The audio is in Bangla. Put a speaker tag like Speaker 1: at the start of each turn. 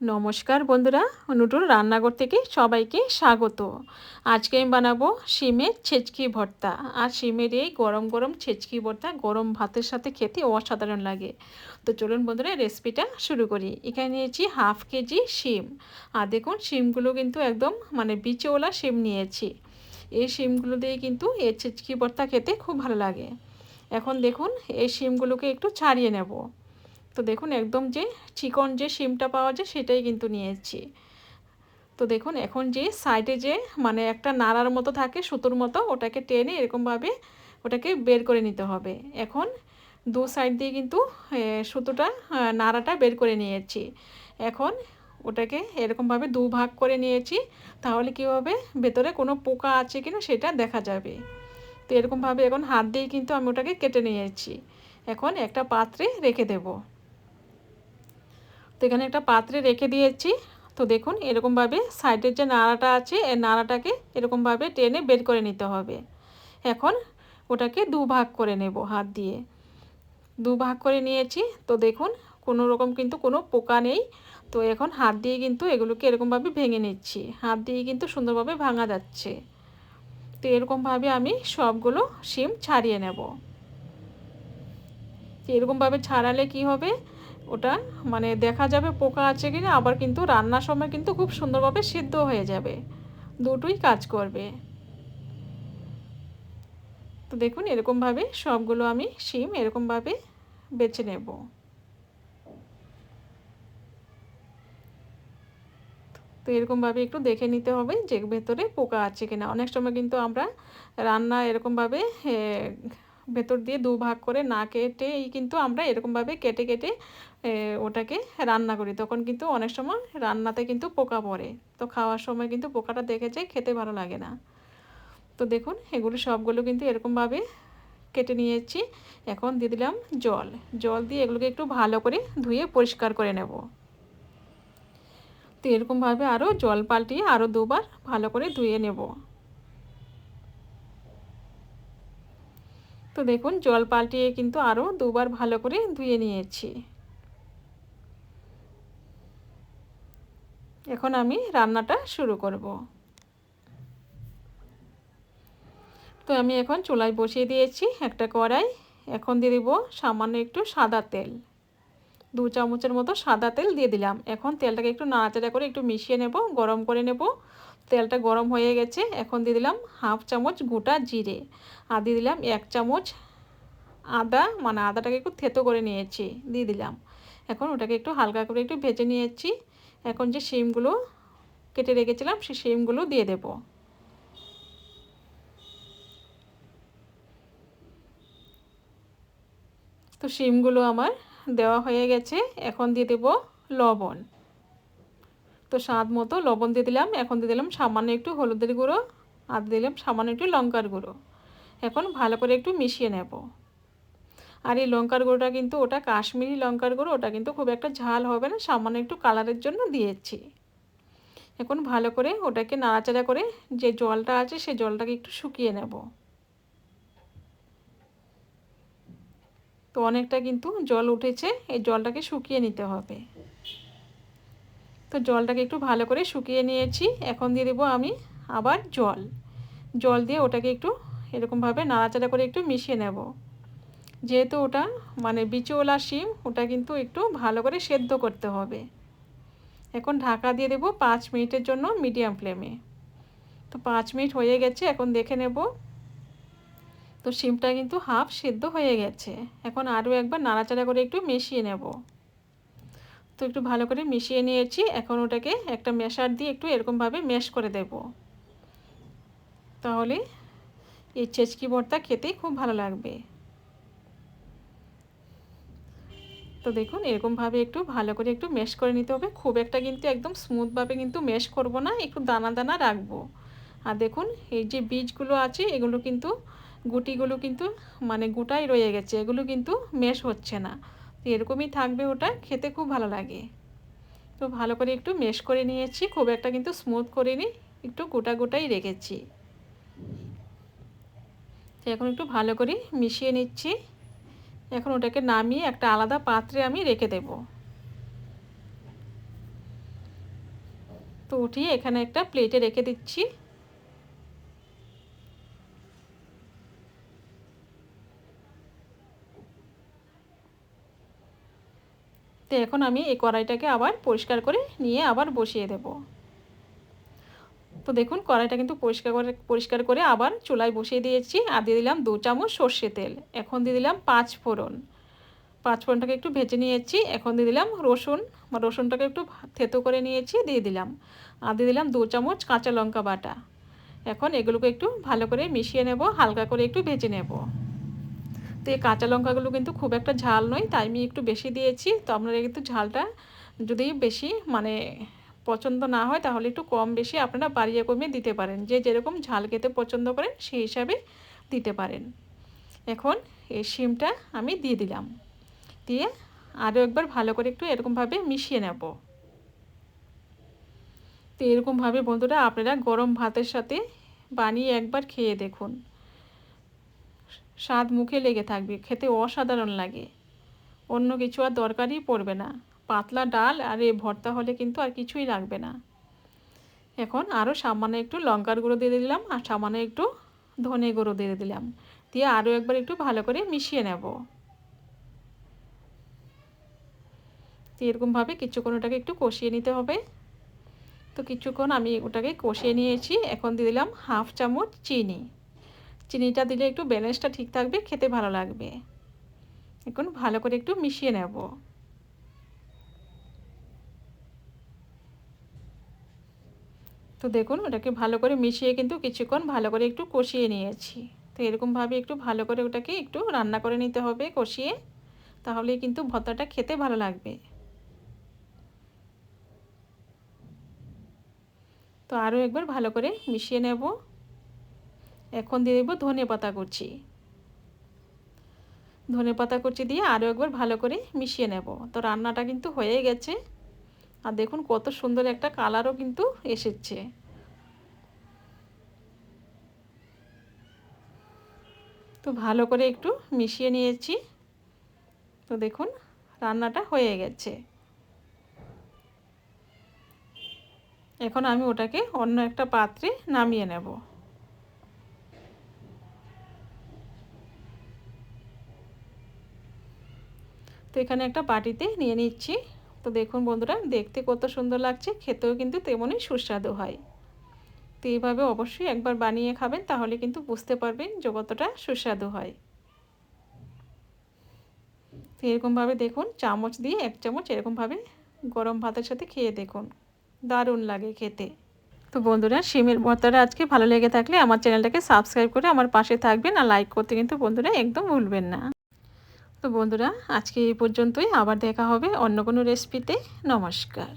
Speaker 1: নমস্কার বন্ধুরা নুটুর রান্নাঘর থেকে সবাইকে স্বাগত। আজকে আমি বানাবো শিমের ছেচকি ভর্তা। আর শিমের এই গরম গরম ছেচকি ভর্তা গরম ভাতের সাথে খেতে অসাধারণ লাগে। তো চলুন বন্ধুরা রেসিপিটা শুরু করি। এখানে নিয়েছি হাফ কেজি শিম। আর দেখুন, শিমগুলো কিন্তু একদম মানে বিচওয়ালা শিম নিয়েছি। এই শিমগুলো দিয়ে কিন্তু এই ছেচকি ভর্তা খেতে খুব ভালো লাগে। এখন দেখুন, এই শিমগুলোকে একটু ছাড়িয়ে নেব। তো দেখুন একদম যে চিকন যে শিমটা পাওয়া যায় সেটাই কিন্তু নিয়েছি। তো দেখুন এখন যে সাইডে যে মানে একটা নাড়ার মতো থাকে, সুতোর মতো, ওটাকে টেনে এরকমভাবে ওটাকে বের করে নিতে হবে। এখন দু সাইড দিয়ে কিন্তু সুতোটা নাড়াটা বের করে নিয়েছি। এখন ওটাকে এরকমভাবে দু ভাগ করে নিয়েছি, তাহলে কী হবে? ভেতরে কোনো পোকা আছে কিনা সেটা দেখা যাবে। তো এরকমভাবে এখন হাত দিয়ে কিন্তু আমি ওটাকে কেটে নিয়েছি। এখন একটা পাত্রে রেখে দেবো। তো এখানে একটা পাত্রে রেখে দিয়েছি। তো দেখুন, এরকমভাবে সাইডের যে নাড়াটা আছে এই নাড়াটাকে এরকমভাবে টেনে বের করে নিতে হবে। এখন ওটাকে দু ভাগ করে নেব হাত দিয়ে। দু ভাগ করে নিয়েছি। তো দেখুন, কোনো রকম কিন্তু কোনো পোকা নেই। তো এখন হাত দিয়ে কিন্তু এগুলোকে এরকমভাবে ভেঙে নিচ্ছি। হাত দিয়ে কিন্তু সুন্দরভাবে ভাঙা যাচ্ছে। তো এরকমভাবে আমি সবগুলো সিম ছাড়িয়ে নেব। এরকমভাবে ছাড়ালে কি হবে? ওটা মানে দেখা যাবে পোকা আছে কি না আবার কিন্তু রান্নার সময় কিন্তু খুব সুন্দরভাবে সিদ্ধ হয়ে যাবে। দুটোই কাজ করবে। তো দেখুন, এরকমভাবে সবগুলো আমি শিম এরকমভাবে বেছে নেব। তো এরকমভাবে একটু দেখে নিতে হবে যে ভেতরে পোকা আছে কিনা। অনেক সময় কিন্তু আমরা রান্না এরকমভাবে ভেতর দিয়ে দু ভাগ করে না কেটেই কিন্তু আমরা এরকমভাবে কেটে কেটে ওটাকে রান্না করি। তখন কিন্তু অনেক সময় রান্নাতে কিন্তু পোকা পড়ে। তো খাওয়ার সময় কিন্তু পোকাটা দেখে যায়, খেতে ভালো লাগে না। তো দেখুন, এগুলো সবগুলো কিন্তু এরকমভাবে কেটে নিয়েছি। এখন দিয়ে দিলাম জল। জল দিয়ে এগুলোকে একটু ভালো করে ধুয়ে পরিষ্কার করে নেব। তো এরকমভাবে আরও জল পাল্টিয়ে আরও দুবার ভালো করে ধুয়ে নেব। তো দেখুন, জল পাল্টিয়ে কিন্তু আরও দুবার ভালো করে ধুয়ে নিয়েছি। এখন আমি রান্নাটা শুরু করব। তো আমি এখন চুলায় বসিয়ে দিয়েছি একটা কড়াই। এখন দিয়ে দেবো সামান্য একটু সাদা তেল। দু চামচের মতো সাদা তেল দিয়ে দিলাম। এখন তেলটাকে একটু নাড়াচাড়া করে একটু মিশিয়ে নেব, গরম করে নেব। তেলটা গরম হয়ে গেছে। এখন দিয়ে দিলাম হাফ চামচ গোটা জিরে। আর দিয়ে দিলাম এক চামচ আদা মানে আদাটাকে একটু থেতো করে নিয়েছি। দিয়ে দিলাম। এখন ওটাকে একটু হালকা করে একটু ভেজে নিয়েছি। এখন যে শিমগুলো কেটে রেখেছিলাম, সেই শিমগুলো দিয়ে দেব। তো শিমগুলো আমার দেওয়া হয়ে গেছে। এখন দিয়ে দেব লবণ। তো স্বাদ মতো লবণ দিয়ে দিলাম। এখন দিয়ে দিলাম সামান্য একটু হলুদের গুঁড়ো, আর দিলাম সামান্য একটু লঙ্কার গুঁড়ো। এখন ভালো করে একটু মিশিয়ে নেব। আর এই লঙ্কার গুঁড়োটা কিন্তু ওটা কাশ্মীরি লঙ্কার গুঁড়ো, ওটা কিন্তু খুব একটা ঝাল হবে না, সামান্য একটু কালারের জন্য দিয়েছি। এখন ভালো করে ওটাকে নাড়াচাড়া করে যে জলটা আছে সে জলটাকে একটু শুকিয়ে নেব। তো অনেকটা কিন্তু জল উঠেছে, এই জলটাকে শুকিয়ে নিতে হবে। তো জলটাকে একটু ভালো করে শুকিয়ে নিয়েছি, এখন দিয়ে দেবো আমি আবার জল। জল দিয়ে ওটাকে একটু এরকমভাবে নাড়াচাড়া করে একটু মিশিয়ে নেব। যেহেতু ওটা মানে বিচওয়ালা শিম, ওটা কিন্তু একটু ভালো করে সেদ্ধ করতে হবে। এখন ঢাকা দিয়ে দেবো পাঁচ মিনিটের জন্য মিডিয়াম ফ্লেমে। তো পাঁচ মিনিট হয়ে গেছে, এখন দেখে নেব। তো শিমটা কিন্তু হাফ সেদ্ধ হয়ে গেছে। এখন আরও একবার নাড়াচাড়া করে একটু মিশিয়ে নেব। তো একটু ভালো করে মিশিয়ে নিয়েছি, এখন ওটাকে একটা মেশার দিয়ে একটু এরকমভাবে মেশ করে দেব। তাহলে এই চেচকি ভর্তা খেতে খুব ভালো লাগবে। তো দেখুন, এরকমভাবে একটু ভালো করে একটু মেশ করে নিতে হবে। খুব একটা কিন্তু একদম স্মুথভাবে কিন্তু মেশ করব না, একটু দানা দানা রাখব। আর দেখুন, এই যে বীজগুলো আছে, এগুলো কিন্তু গুটিগুলো কিন্তু মানে গোটাই রয়ে গেছে, এগুলো কিন্তু মেশ হচ্ছে না। তো এরকমই থাকবে ওটা, খেতে খুব ভালো লাগে। তো ভালো করে একটু মেশ করে নিয়েছি, খুব একটা কিন্তু স্মুথ করে করিনি, একটু গোটা গোটাই রেখেছি। তো এখন একটু ভালো করে মিশিয়ে নিচ্ছি। এখন ওটাকে নামিয়ে একটা আলাদা পাত্রে আমি রেখে দেব। তো উঠিয়ে এখানে একটা প্লেটে রেখে দিচ্ছি। তো এখন আমি এই কড়াইটাকে আবার পরিষ্কার করে নিয়ে আবার বসিয়ে দেব। তো দেখুন, কড়াইটা কিন্তু পরিষ্কার করে পরিষ্কার করে আবার চুলায় বসিয়ে দিয়েছি আর দিয়ে দিলাম দু চামচ সর্ষে তেল। এখন দিয়ে দিলাম পাঁচ ফোড়ন। পাঁচ ফোড়নটাকে একটু ভেজে নিয়েছি। এখন দিয়ে দিলাম রসুন। রসুনটাকে একটু থেতো করে নিয়েছি, দিয়ে দিলাম। আর দিয়ে দিলাম দু চামচ কাঁচা লঙ্কা বাটা। এখন এগুলোকে একটু ভালো করে মিশিয়ে নেব, হালকা করে একটু ভেজে নেব। তো এই কাঁচা লঙ্কাগুলো কিন্তু খুব একটা ঝাল নয়, তাই আমি একটু বেশি দিয়েছি। তো আপনারা কিন্তু ঝালটা যদি বেশি মানে পছন্দ না হয়, তাহলে একটু কম বেশি আপনারা বাড়িয়ে কমিয়ে দিতে পারেন। যে যেরকম ঝাল খেতে পছন্দ করেন, সেই হিসাবে দিতে পারেন। এখন এই শিমটা আমি দিয়ে দিলাম। দিয়ে আরও একবার ভালো করে একটু এরকমভাবে মিশিয়ে নেব। তো এরকমভাবে বন্ধুরা আপনারা গরম ভাতের সাথে বানিয়ে একবার খেয়ে দেখুন। স্বাদ মুখে লেগে থাকবে, খেতে অসাধারণ লাগে। অন্য কিছু আর দরকারই পড়বে না। পাতলা ডাল আর এ ভর্তা হলে কিন্তু আর কিছুই লাগবে না। এখন আরও সামান্য একটু লঙ্কার গুঁড়ো দিয়ে দিলাম আর সামান্য একটু ধনে গুঁড়ো দিয়ে দিলাম। দিয়ে আরও একবার একটু ভালো করে মিশিয়ে নেব। এরকমভাবে কিছুক্ষণ ওটাকে একটু কষিয়ে নিতে হবে। তো কিছুক্ষণ আমি ওটাকে কষিয়ে নিয়েছি। এখন দিয়ে দিলাম হাফ চামচ চিনি। চিনিটা দিলে একটু ব্যালেন্সটা ঠিক থাকবে, খেতে ভালো লাগবে। এখন ভালো করে একটু মিশিয়ে নেব। তো দেখুন ওটাকে ভালো করে মিশিয়ে কিন্তু কিছুক্ষণ ভালো করে একটু কষিয়ে নিয়েছি। তো এরকমভাবে একটু ভালো করে ওটাকে একটু রান্না করে নিতে হবে কষিয়ে তাহলে কিন্তু ভর্তাটা খেতে ভালো লাগবে। তো আরও একবার ভালো করে মিশিয়ে নেব। এখন দিয়ে দেবো ধনে পাতা কুচি। ধনে পাতা কুচি দিয়ে আরও একবার ভালো করে মিশিয়ে নেব। তো রান্নাটা কিন্তু হয়ে গেছে। আর দেখুন কত সুন্দর একটা কালারও কিন্তু এসেছে। তো ভালো করে একটু মিশিয়ে নিয়েছি। তো দেখুন, রান্নাটা হয়ে গেছে। এখন আমি ওটাকে অন্য একটা পাত্রে নামিয়ে নেব। তো এখানে একটা বাটিতে নিয়ে নিচ্ছি। তো দেখুন বন্ধুরা, দেখতে কত সুন্দর লাগছে, খেতেও কিন্তু তেমনই সুস্বাদু হয়। তো এইভাবে অবশ্যই একবার বানিয়ে খাবেন, তাহলে কিন্তু বুঝতে পারবেন যে কতটা সুস্বাদু হয়। তো এরকমভাবে দেখুন, চামচ দিয়ে এক চামচ এরকমভাবে গরম ভাতের সাথে খেয়ে দেখুন। দারুণ লাগে খেতে। তো বন্ধুরা, শিমের ভর্তাটা আজকে ভালো লেগে থাকলে আমার চ্যানেলটাকে সাবস্ক্রাইব করে আমার পাশে থাকবেন আর লাইক করতে কিন্তু বন্ধুরা একদম ভুলবেন না। তো বন্ধুরা আজকে এই পর্যন্তই। আবার দেখা হবে অন্য কোনো রেসিপিতে নমস্কার।